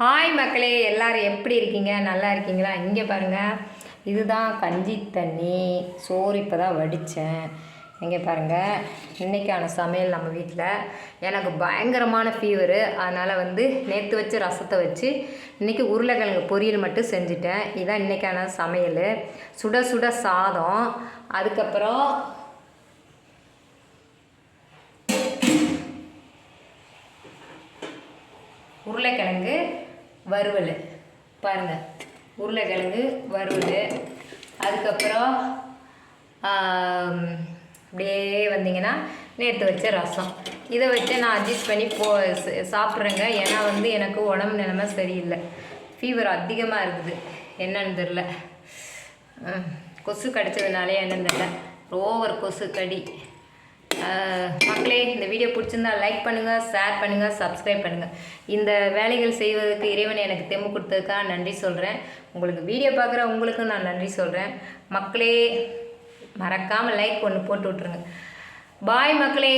Hi மக்களே எல்லோரும் எப்படி இருக்கீங்க? நல்லா இருக்கீங்களா? இங்கே பாருங்கள் இதுதான் கஞ்சி தண்ணி. சோறு இப்போ தான் வடித்தேன். இங்கே பாருங்கள் இன்றைக்கான சமையல் நம்ம வீட்டில் எனக்கு பயங்கரமான ஃபீவரு அதனால் வந்து நேற்று வச்சு ரசத்தை வச்சு இன்றைக்கி உருளைக்கிழங்கு பொரியல் மட்டும் செஞ்சுட்டேன். இதுதான் இன்றைக்கான சமையல். சுட சுட சாதம். அதுக்கப்புறம் உருளைக்கிழங்கு. வறுவல். பாருங்கள் உருளைக்கிழங்கு வறுவல். அதுக்கப்புறம் அப்படியே வந்தீங்கன்னா நேற்று வச்ச ரசம். இதை வச்சு நான் அட்ஜஸ்ட் பண்ணி போ சாப்பிட்றேங்க. ஏன்னா வந்து எனக்கு உடம்பு நிலைமை சரியில்லை. ஃபீவர் அதிகமாக இருக்குது. என்னன்னு தெரில. கொசு கடிச்சதுனாலே என்னன்னு தெரில. ஓவர் கொசு கடி. மக்களே இந்த வீடியோ பிடிச்சிருந்தா லைக் பண்ணுங்கள் ஷேர் பண்ணுங்கள் சப்ஸ்கிரைப் பண்ணுங்கள் இந்த வேலைகள் செய்வதற்கு இறைவன் எனக்கு தெம்பு கொடுத்ததுக்காக நன்றி சொல்கிறேன் உங்களுக்கு வீடியோ பார்க்குற உங்களுக்கும் நான் நன்றி சொல்கிறேன் மக்களே மறக்காமல் லைக் ஒன்று போட்டு விட்ருங்க பாய் மக்களே.